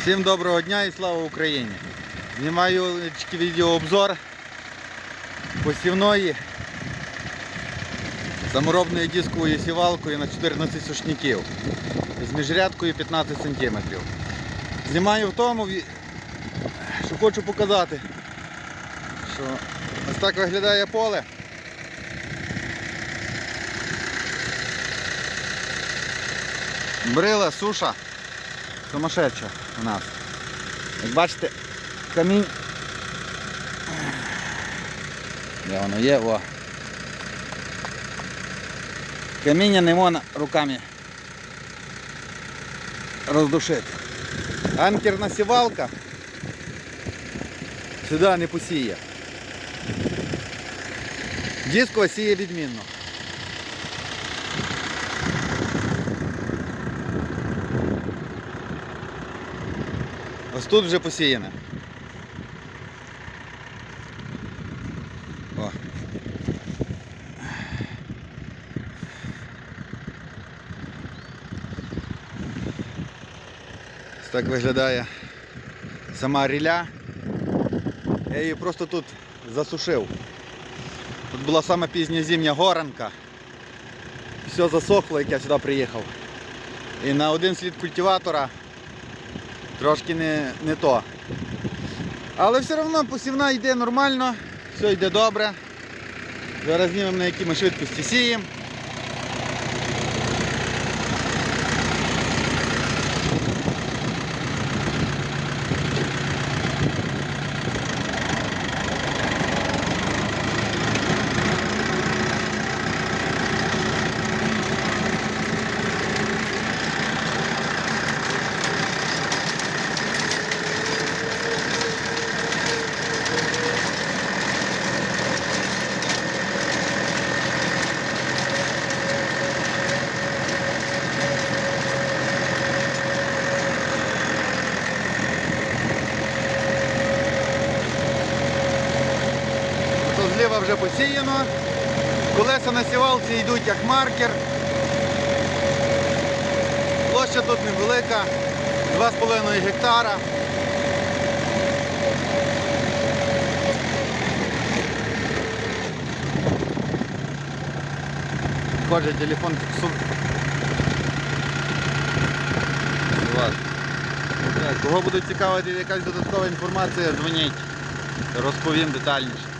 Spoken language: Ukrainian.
Всім доброго дня і слава Україні! Знімаю відеообзор посівної саморобною дисковою сівалкою на 14 сушників з міжрядкою 15 см. Знімаю в тому, що хочу показати, що ось так виглядає поле. Брила, суша, сумасшедша у нас. Як бачите, камінь. Де воно є? О. Каміння не можна руками роздушити. Анкерна сівалка сюди не посіє. Дискова сіє відмінно. Ось тут вже посіяне. О. Ось так виглядає сама ріля. Я її просто тут засушив. Тут була сама пізня зимня горанка. Все засохло, як я сюди приїхав. І на один слід культиватора трошки не, не то. Але все одно посівна йде нормально, все йде добре. Зараз знімемо на якій ми швидкості сіємо. То вже посіяно. Колеса на сівалці йдуть як маркер. Площа тут невелика, 2,5 гектара. Каже, телефон фіксує. Кого буде цікавити якась додаткова інформація, дзвоніть. Розповім детальніше.